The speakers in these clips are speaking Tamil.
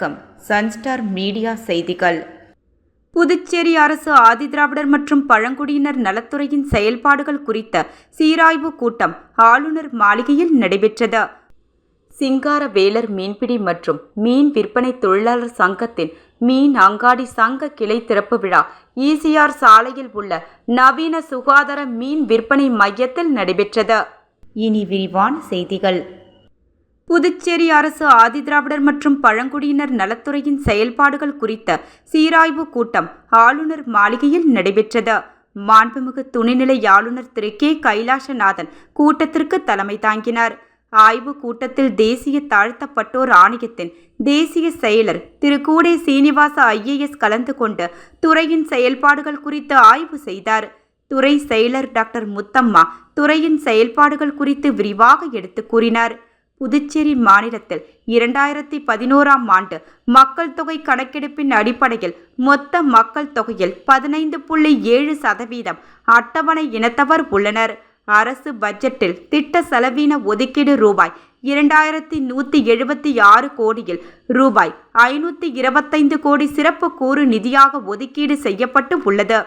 வணக்கம். சன்ஸ்டார் மீடியா செய்திகள். புதுச்சேரி அரசு ஆதிதிராவிடர் மற்றும் பழங்குடியினர் நலத்துறையின் செயல்பாடுகள் குறித்த சீராய்வு கூட்டம் ஆளுநர் மாளிகையில் நடைபெற்றது. சிங்கார வேலர் மீன்பிடி மற்றும் மீன் விற்பனை தொழிலாளர் சங்கத்தின் மீன் அங்காடி சங்க கிளை திறப்பு விழா ஈசிஆர் சாலையில் உள்ள நவீன சுகாதார மீன் விற்பனை மையத்தில் நடைபெற்றது. இனி விரிவான செய்திகள். புதுச்சேரி அரசு ஆதிதிராவிடர் மற்றும் பழங்குடியினர் நலத்துறையின் செயல்பாடுகள் குறித்த சீராய்வு கூட்டம் ஆளுநர் மாளிகையில் நடைபெற்றது. மாண்புமிகு துணைநிலை ஆளுநர் திரு. கே. கைலாசநாதன் கூட்டத்திற்கு தலைமை தாங்கினார். ஆய்வு கூட்டத்தில் தேசிய தாழ்த்தப்பட்டோர் ஆணையத்தின் தேசிய செயலர் திரு. கூடை சீனிவாச ஐஏஎஸ் கலந்து கொண்டு துறையின் செயல்பாடுகள் குறித்து ஆய்வு செய்தார். துறை செயலர் டாக்டர் முத்தம்மா துறையின் செயல்பாடுகள் குறித்து விரிவாக எடுத்துக் கூறினார். புதுச்சேரி மாநிலத்தில் இரண்டாயிரத்தி பதினோராம் ஆண்டு மக்கள் தொகை கணக்கெடுப்பின் அடிப்படையில் மொத்த மக்கள் தொகையில் பதினைந்து புள்ளி ஏழு சதவீதம் அட்டவணை இனத்தவர் உள்ளனர். அரசு பட்ஜெட்டில் திட்ட செலவீன ஒதுக்கீடு ரூபாய் இரண்டாயிரத்தி நூற்றி எழுபத்தி ஆறு கோடியில் ரூபாய் ஐநூற்றி இருபத்தைந்து கோடி சிறப்பு கூறு நிதியாக ஒதுக்கீடு செய்யப்பட்டு உள்ளது.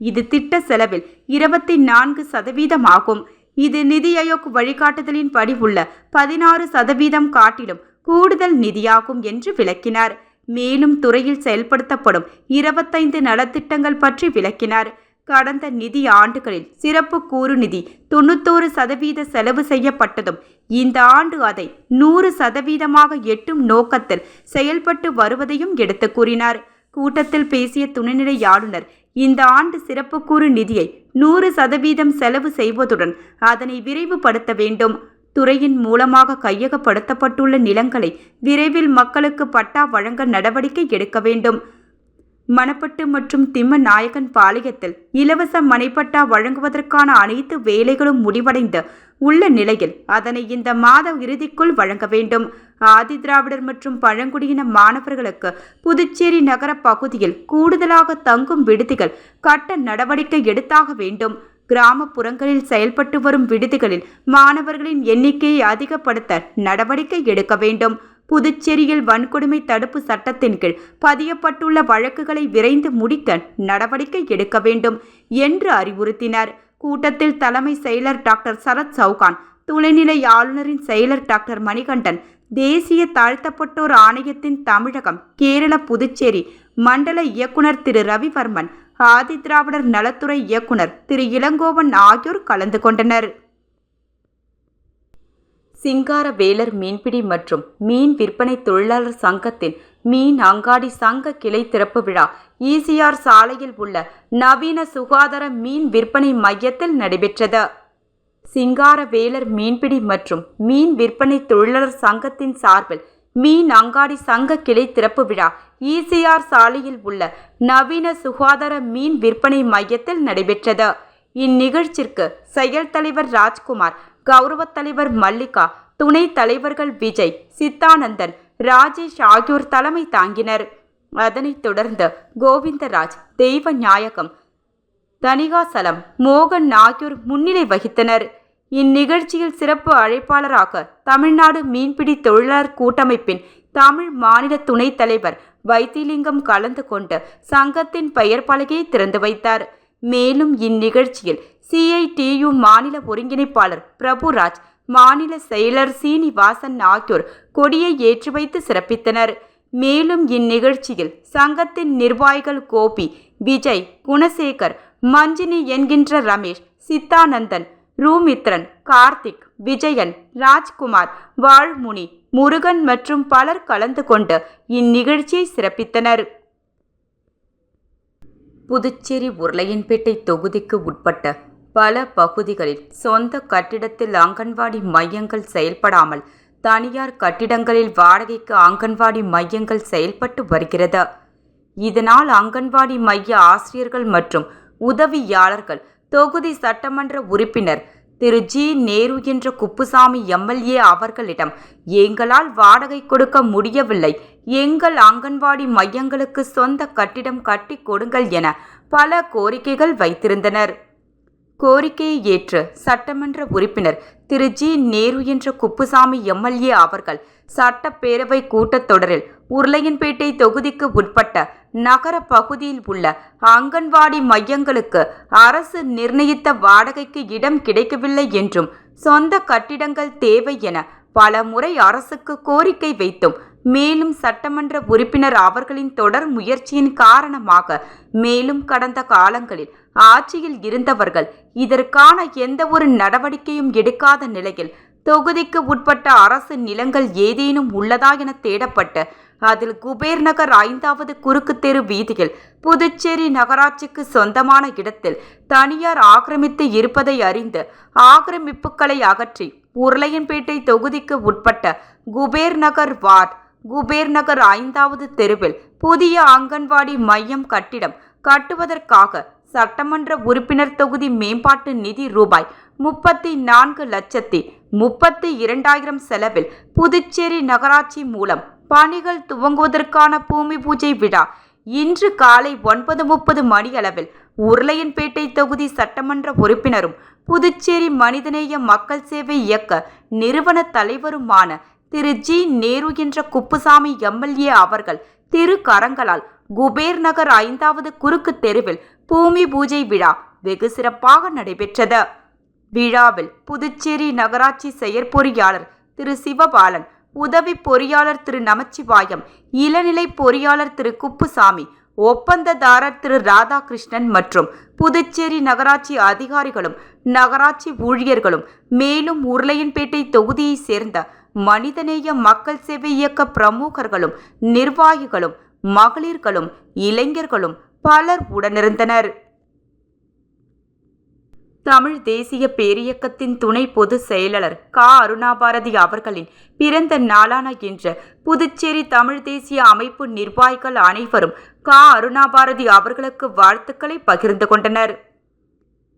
இது திட்ட செலவில் இருபத்தி நான்கு சதவீதம் ஆகும் இது நிதி ஆயோக் வழிகாட்டுதலின்படி உள்ள பதினாறு சதவீதம் காட்டிலும் கூடுதல் நிதியாகும் என்று விளக்கினார். மேலும் துறையில் செயல்படுத்தப்படும் இருபத்தைந்து நலத்திட்டங்கள் பற்றி விளக்கினார். கடந்த நிதி ஆண்டுகளில் சிறப்பு கூறு நிதி தொண்ணூத்தோரு சதவீத செலவு செய்யப்பட்டதும் இந்த ஆண்டு அதை நூறு சதவீதமாக எட்டும் நோக்கத்தில் செயல்பட்டு வருவதையும் எடுத்து கூறினார். கூட்டத்தில் பேசிய துணைநிலை ஆளுநர் இந்த ஆண்டு சிறப்பு கூறு நிதியை நூறு சதவீதம் செலவு செய்வதுடன் அதனை விரைவுபடுத்த வேண்டும். துறையின் மூலமாக கையகப்படுத்தப்பட்டுள்ள நிலங்களை விரைவில் மக்களுக்கு பட்டா வழங்க நடவடிக்கை எடுக்க வேண்டும். மணப்பட்டு மற்றும் திம்ம நாயகன் பாளையத்தில் இலவச மனைப்பட்டா வழங்குவதற்கான அனைத்து வேலைகளும் முடிவடைந்து உள்ள நிலையில் அதனை இந்த மாத இறுதிக்குள் வழங்க வேண்டும். ஆதிதிராவிடர் மற்றும் பழங்குடியின மாணவர்களுக்கு புதுச்சேரி நகர பகுதியில் கூடுதலாக தங்கும் விடுதிகள் கட்ட நடவடிக்கை எடுத்தாக வேண்டும். கிராமப்புறங்களில் செயல்பட்டு வரும் விடுதிகளில் மாணவர்களின் எண்ணிக்கையை அதிகப்படுத்த நடவடிக்கை எடுக்க வேண்டும். புதுச்சேரியில் வன்கொடுமை தடுப்பு சட்டத்தின் கீழ் பதியப்பட்டுள்ள வழக்குகளை விரைந்து முடிக்க நடவடிக்கை எடுக்க வேண்டும் என்று அறிவுறுத்தினார். கூட்டத்தில் தலைமை செயலர் டாக்டர் சரத் சவுகான் துணைநிலை ஆளுநரின் செயலர் டாக்டர் மணிகண்டன் தேசிய தாழ்த்தப்பட்டோர் ஆணையத்தின் தமிழகம் கேரள புதுச்சேரி மண்டல இயக்குனர் திரு ரவிவர்மன் ஆதிதிராவிடர் நலத்துறை இயக்குனர் திரு இளங்கோவன் ஆகியோர் கலந்து கொண்டனர். சிங்காரவேலர் மீன்பிடி மற்றும் மீன் விற்பனை தொழிலாளர் சங்கத்தின் மீன் அங்காடி சங்க கிளை திறப்பு விழா. ஈசிஆர் சாலையில் உள்ள நவீன சுகாதார மீன் விற்பனை மையத்தில் நடைபெற்றது. சிங்காரவேலர் மீன்பிடி மற்றும் மீன் விற்பனை தொழிலாளர் சங்கத்தின் சார்பில் மீன் அங்காடி சங்க கிளை திறப்பு விழா. ஈசிஆர் சாலையில் உள்ள நவீன சுகாதார மீன் விற்பனை மையத்தில் நடைபெற்றது. இந்நிகழ்ச்சிற்கு செயல் தலைவர் ராஜ்குமார் கௌரவ தலைவர் மல்லிகா துணைத் தலைவர்கள் விஜய் சித்தானந்தன் ராஜேஷ் ஆகியோர் தலைமை தாங்கினர். அதனைத் தொடர்ந்து கோவிந்தராஜ் தெய்வ நாயகம் தனிகாசலம் மோகன் ஆகியோர் முன்னிலை வகித்தனர். இந்நிகழ்ச்சியில் சிறப்பு அழைப்பாளராக தமிழ்நாடு மீன்பிடி தொழிலாளர் கூட்டமைப்பின் தமிழ் மாநில துணைத் தலைவர் வைத்திலிங்கம் கலந்து கொண்டு சங்கத்தின் பெயர் பலகையை திறந்து வைத்தார். மேலும் இந்நிகழ்ச்சியில் சிஐடியு மாநில ஒருங்கிணைப்பாளர் பிரபுராஜ் மாநில செயலர் சீனிவாசன் ஆகியோர் கொடியை ஏற்றி வைத்து சிறப்பித்தனர். மேலும் இந்நிகழ்ச்சியில் சங்கத்தின் நிர்வாகிகள் கோபி விஜய் குணசேகர் மஞ்சினி என்கின்ற ரமேஷ் சித்தானந்தன் ரூமித்ரன் கார்த்திக் விஜயன் ராஜ்குமார் வாழ்முனி முருகன் மற்றும் பலர் கலந்து கொண்டு இந்நிகழ்ச்சியை சிறப்பித்தனர். புதுச்சேரி உருளையன்பேட்டை தொகுதிக்கு உட்பட்ட பல பகுதிகளில் சொந்த கட்டிடத்தில் அங்கன்வாடி மையங்கள் செயல்படாமல் தனியார் கட்டிடங்களில் வாடகைக்கு அங்கன்வாடி மையங்கள் செயல்பட்டு வருகிறது. இதனால் அங்கன்வாடி மைய ஆசிரியர்கள் மற்றும் உதவியாளர்கள் தொகுதி சட்டமன்ற உறுப்பினர் திரு. ஜி. நேரு என்ற குப்புசாமி எம்எல்ஏ அவர்களிடம் எங்களால் வாடகை கொடுக்க முடியவில்லை எங்கள் அங்கன்வாடி மையங்களுக்கு சொந்த கட்டிடம் கட்டி கொடுங்கள் என பல கோரிக்கைகள் வைத்திருந்தனர். கோரிக்கையை ஏற்று சட்டமன்ற உறுப்பினர் திரு. ஜி. நேரு என்ற குப்புசாமி எம்எல்ஏ அவர்கள் சட்டப்பேரவை கூட்டத்தொடரில் உருளையன்பேட்டை தொகுதிக்கு உட்பட்ட நகர பகுதியில் உள்ள அங்கன்வாடி மையங்களுக்கு அரசு நிர்ணயித்த வாடகைக்கு இடம் கிடைக்கவில்லை என்றும் சொந்த கட்டிடங்கள் தேவை என பல முறை அரசுக்கு கோரிக்கை வைத்தும் மேலும் சட்டமன்ற உறுப்பினர் அவர்களின் தொடர் முயற்சியின் காரணமாக மேலும் கடந்த காலங்களில் ஆட்சியில் இருந்தவர்கள் இதற்கான எந்த ஒரு நடவடிக்கையும் எடுக்காத நிலையில் தொகுதிக்கு உட்பட்ட அரசு நிலங்கள் ஏதேனும் உள்ளதா என தேடப்பட்டு அதில் குபேர் நகர் ஐந்தாவது குறுக்கு தெரு வீதியில் புதுச்சேரி நகராட்சிக்கு சொந்தமான இடத்தில் தனியார் ஆக்கிரமித்து இருப்பதை அறிந்து ஆக்கிரமிப்புகளை அகற்றி உருளையன்பேட்டை தொகுதிக்கு உட்பட்ட குபேர் நகர் வார்டு குபேர் நகர் ஐந்தாவது தெருவில் புதிய அங்கன்வாடி மையம் கட்டிடம் கட்டுவதற்காக சட்டமன்ற உறுப்பினர் தொகுதி மேம்பாட்டு நிதி ரூபாய் முப்பத்தி நான்கு லட்சத்தி முப்பத்தி இரண்டாயிரம் செலவில் புதுச்சேரி நகராட்சி மூலம் பணிகள் துவங்குவதற்கான பூமி பூஜை விழா. இன்று காலை ஒன்பது முப்பது மணியளவில் உருளையன்பேட்டை தொகுதி சட்டமன்ற உறுப்பினரும் புதுச்சேரி மனிதநேய மக்கள் சேவை இயக்க நிறுவன தலைவருமான திரு. ஜி. நேரு என்ற குப்புசாமி எம்எல்ஏ அவர்கள் திரு. கரங்களால் குபேர் நகர் ஐந்தாவது குறுக்கு தெருவில் பூமி பூஜை விழா வெகு சிறப்பாக நடைபெற்றது. விழாவில் புதுச்சேரி நகராட்சி செயற்பொறியாளர் திரு. சிவபாலன் உதவி பொறியாளர் திரு. நமச்சிவாயம் இளநிலை பொறியாளர் திரு. குப்புசாமி ஒப்பந்ததாரர் திரு. ராதாகிருஷ்ணன் மற்றும் புதுச்சேரி நகராட்சி அதிகாரிகளும் நகராட்சி ஊழியர்களும் மேலும் உருளையன்பேட்டை தொகுதியைச் சேர்ந்த மனிதநேய மக்கள் சேவை இயக்க பிரமுகர்களும் நிர்வாகிகளும் மகளிர்களும் இளைஞர்களும் பலர் உடனிருந்தனர். தமிழ் தேசிய பேரியக்கத்தின் துணை பொதுச் செயலாளர் கா. அருணாபாரதி அவர்களின் பிறந்த நாளான இன்று புதுச்சேரி தமிழ் தேசிய அமைப்பு நிர்வாகிகள் அனைவரும் கா. அருணாபாரதி அவர்களுக்கு வாழ்த்துக்களை பகிர்ந்து கொண்டனர்.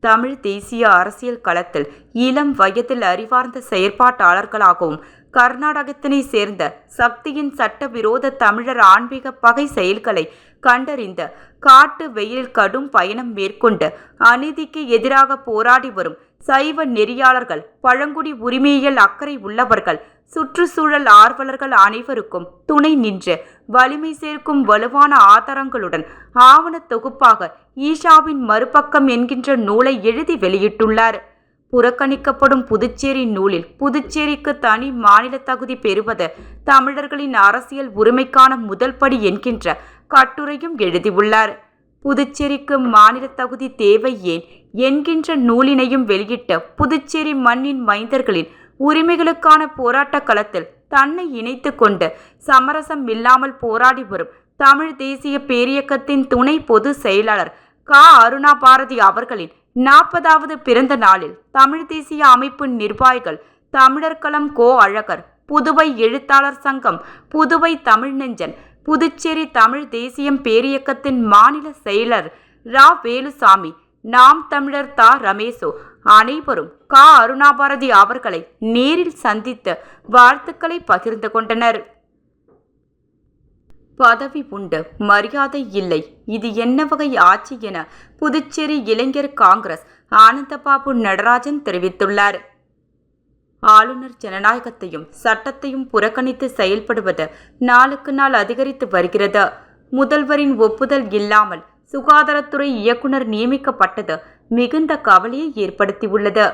தமிழ் தேசிய அரசியல் களத்தில் இளம் வயதில் அறிவார்ந்த செயற்பாட்டாளர்களாகவும் கர்நாடகத்தினை சேர்ந்த சக்தியின் சட்டவிரோத தமிழர் ஆன்மீக பகை செயல்களை கண்டறிந்த காட்டு வெயிலில் கடும் பயணம் மேற்கொண்டு அநீதிக்கு எதிராக போராடி வரும் சைவ நெறியாளர்கள் பழங்குடி உரிமையியல் அக்கறை உள்ளவர்கள் சுற்றுச்சூழல் ஆர்வலர்கள் அனைவருக்கும் துணை நின்று வலிமை சேர்க்கும் வலுவான ஆதாரங்களுடன் ஆவண தொகுப்பாக ஈஷாவின் மறுபக்கம் என்கின்ற நூலை எழுதி வெளியிட்டுள்ளார். புறக்கணிக்கப்படும் புதுச்சேரி நூலில் புதுச்சேரிக்கு தனி மாநில தகுதி பெறுவது தமிழர்களின் அரசியல் உரிமைக்கான முதல் படி என்கின்ற கட்டுரையும் எழுதியுள்ளார். புதுச்சேரிக்கு மாநில தகுதி தேவை ஏன் என்கின்ற நூலினையும் வெளியிட்ட புதுச்சேரி மண்ணின் மைந்தர்களின் உரிமைகளுக்கான போராட்ட களத்தில் தன்னை இணைத்து கொண்டு சமரசம் இல்லாமல் போராடி வரும் தமிழ் தேசிய பேரியக்கத்தின் துணை பொதுச் செயலாளர் கா. அருணா பாரதி அவர்களின் நாற்பதாவது பிறந்த நாளில் தமிழ் தேசிய அமைப்பு நிர்வாகிகள் தமிழர்களம் கோ அழகர் புதுவை எழுத்தாளர் சங்கம் புதுவை தமிழ் நெஞ்சன் புதுச்சேரி தமிழ் தேசியம் பேரியக்கத்தின் மாநில செயலர் ரா. வேலுசாமி நாம் தமிழர் தா. ரமேசோ அனைவரும் கா. அருணாபாரதி அவர்களை நேரில் சந்தித்து வாழ்த்துக்களை பகிர்ந்து கொண்டனர். பதவி உண்டு. மரியாதை இல்லை. இது என்ன வகை ஆட்சி என புதுச்சேரி இளைஞர் காங்கிரஸ் ஆனந்தபாபு நடராஜன் தெரிவித்துள்ளார். ஆளுநர் ஜனநாயகத்தையும் சட்டத்தையும் புறக்கணித்து செயல்படுவது நாளுக்கு நாள் அதிகரித்து வருகிறது. முதல்வரின் ஒப்புதல் இல்லாமல் சுகாதாரத்துறை இயக்குனர் நியமிக்கப்பட்டது மிகுந்த கவலையை ஏற்படுத்தியுள்ளது.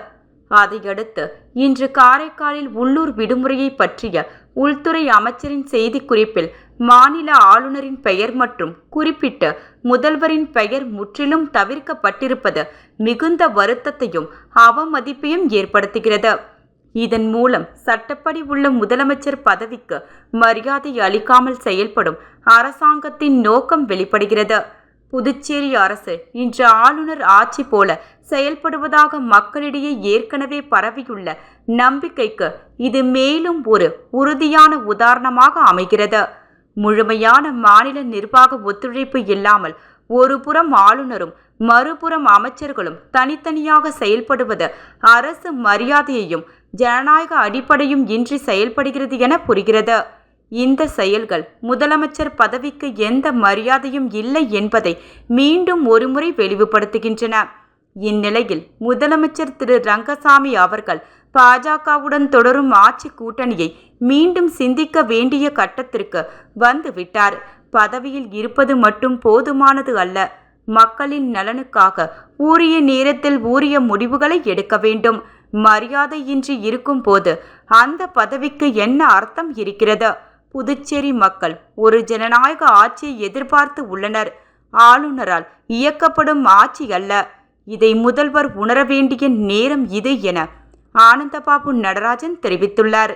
அதையடுத்து இன்று காரைக்காலில் உள்ளூர் விடுமுறையை பற்றிய உள்துறை அமைச்சரின் செய்திக்குறிப்பில் மாநில ஆளுநரின் பெயர் மற்றும் குறிப்பிட்டு முதல்வரின் பெயர் முற்றிலும் தவிர்க்கப்பட்டிருப்பது மிகுந்த வருத்தத்தையும் அவமதிப்பையும் ஏற்படுத்துகிறது. இதன் மூலம் சட்டப்படி உள்ள முதலமைச்சர் பதவிக்கு மரியாதை அளிக்காமல் செயல்படும் அரசாங்கத்தின் நோக்கம் வெளிப்படுகிறது. புதுச்சேரி அரசு இன்று ஆளுநர் ஆட்சி போல செயல்படுவதாக மக்களிடையே ஏற்கனவே பரவியுள்ள நம்பிக்கைக்கு இது மேலும் ஒரு உறுதியான உதாரணமாக அமைகிறது. முழுமையான மாநில நிர்வாக ஒத்துழைப்பு இல்லாமல் ஒருபுறம் ஆளுநரும் மறுபுறம் அமைச்சர்களும் தனித்தனியாக செயல்படுவது அரசு மரியாதையையும் ஜனநாயக அடிப்படையும் இன்றி செயல்படுகிறது என புரிகிறது. இந்த செயல்கள் முதலமைச்சர் பதவிக்கு எந்த மரியாதையும் இல்லை என்பதை மீண்டும் ஒருமுறை வெளிவுபடுத்துகின்றன. இந்நிலையில் முதலமைச்சர் திரு ரங்கசாமி அவர்கள் பாஜகவுடன் தொடரும் ஆட்சி கூட்டணியை மீண்டும் சிந்திக்க வேண்டிய கட்டத்திற்கு வந்துவிட்டார். பதவியில் இருப்பது மட்டும் போதுமானது அல்ல. மக்களின் நலனுக்காக உரிய நேரத்தில் உரிய முடிவுகளை எடுக்க வேண்டும். மரியாதையின்றி இருக்கும்போது அந்த பதவிக்கு என்ன அர்த்தம் இருக்கிறது? புதுச்சேரி மக்கள் ஒரு ஜனநாயக ஆட்சியை எதிர்பார்த்து உள்ளனர். ஆளுநரால் இயக்கப்படும் ஆட்சி அல்ல. இதை முதல்வர் உணர வேண்டிய நேரம் இது என ஆனந்தபாபு நடராஜன் தெரிவித்துள்ளார்.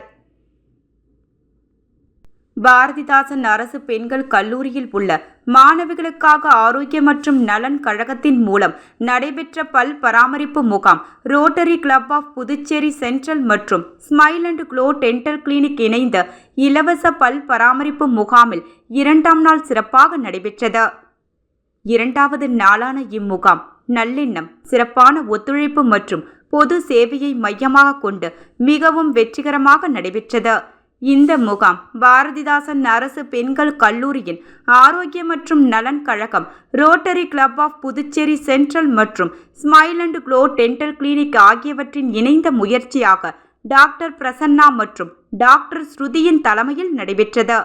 பாரதிதாசன் அரசு பெண்கள் கல்லூரியில் உள்ள மாணவிகளுக்காக ஆரோக்கிய மற்றும் நலன் கழகத்தின் மூலம் நடைபெற்ற பல் பராமரிப்பு முகாம் rotary club of Puducherry central மற்றும் smile and glow dental clinic இணைந்த இலவச பல் பராமரிப்பு முகாமில் இரண்டாம் நாள் சிறப்பாக நடைபெற்றது. இரண்டாவது நாளான இம்முகாம் நல்லெண்ணம் சிறப்பான ஒத்துழைப்பு மற்றும் பொது சேவையை மையமாக கொண்டு மிகவும் வெற்றிகரமாக நடைபெற்றது. இந்த முகாம் பாரதிதாசன் அரசு பெண்கள் கல்லூரியின் ஆரோக்கிய மற்றும் நலன் கழகம் rotary club of Puducherry central மற்றும் smile and glow dental clinic ஆகியவற்றின் இணைந்த முயற்சியாக டாக்டர் பிரசன்னா மற்றும் டாக்டர் ஸ்ருதியின் தலைமையில் நடைபெற்றது.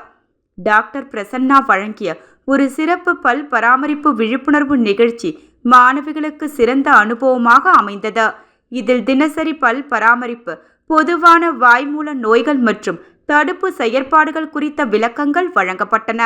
டாக்டர் பிரசன்னா வழங்கிய ஒரு சிறப்பு பல் பராமரிப்பு விழிப்புணர்வு நிகழ்ச்சி மாணவிகளுக்கு சிறந்த அனுபவமாக அமைந்தது. இதில் தினசரி பல் பராமரிப்பு பொதுவான வாய்மூல நோய்கள் மற்றும் தடுப்பு செயற்பாடுகள் குறித்த விளக்கங்கள் வழங்கப்பட்டன.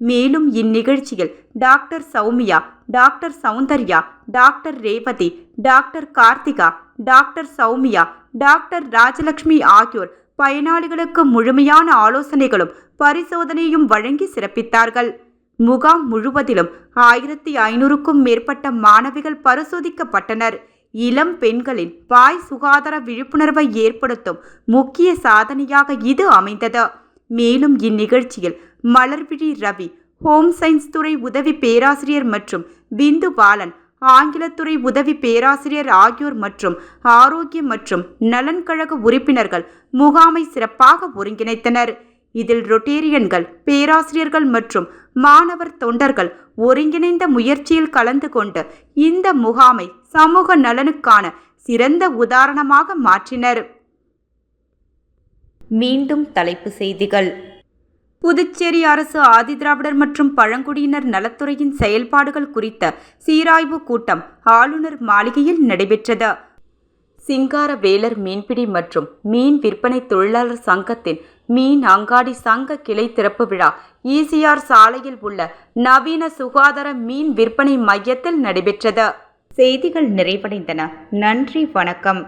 மேலும் இந்நிகழ்ச்சியில் doctor Soumya doctor Soundarya doctor Revathi doctor Karthika doctor Soumya doctor Rajalakshmi ஆகியோர் பயனாளிகளுக்கு முழுமையான ஆலோசனைகளும் பரிசோதனையும் வழங்கி சிறப்பித்தார்கள். முகாம் முழுவதிலும் ஆயிரத்தி ஐநூறுக்கும் மேற்பட்ட மாணவிகள் பரிசோதிக்கப்பட்டனர். இளம் பெண்களின் வாய் சுகாதார விழிப்புணர்வை ஏற்படுத்தும் முக்கிய சாதனையாக இது அமைந்தது. மேலும் இந்நிகழ்ச்சியில் மலர்விழி ரவி ஹோம் சயின்ஸ் துறை உதவி பேராசிரியர் மற்றும் பிந்து பாலன் ஆங்கிலத்துறை உதவி பேராசிரியர் ஆகியோர் மற்றும் ஆரோக்கிய மற்றும் நலன் கழக உறுப்பினர்கள் முகாமை சிறப்பாக ஒருங்கிணைத்தனர். இதில் ரொட்டேரியன்கள் பேராசிரியர்கள் மற்றும் மாணவர் தொண்டர்கள் ஒருங்கிணைந்த முயற்சியில் கலந்து கொண்டு இந்த முகாமை சமூக நலனுக்கான சிறந்த உதாரணமாக மாற்றினர். மீண்டும் தலைப்பு செய்திகள். புதுச்சேரி அரசு ஆதிதிராவிடர் மற்றும் பழங்குடியினர் நலத்துறையின் செயல்பாடுகள் குறித்த சீராய்வு கூட்டம் ஆளுநர் மாளிகையில் நடைபெற்றது. சிங்கார வேலர் மீன்பிடி மற்றும் மீன் விற்பனை தொழிலாளர் சங்கத்தின் மீன் அங்காடி சங்க கிளை திறப்பு விழா. ஈசிஆர் சாலையில் உள்ள நவீன சுகாதார மீன் விற்பனை மையத்தில் நடைபெற்றது. செய்திகள் நிறைவடைந்தன. நன்றி வணக்கம்.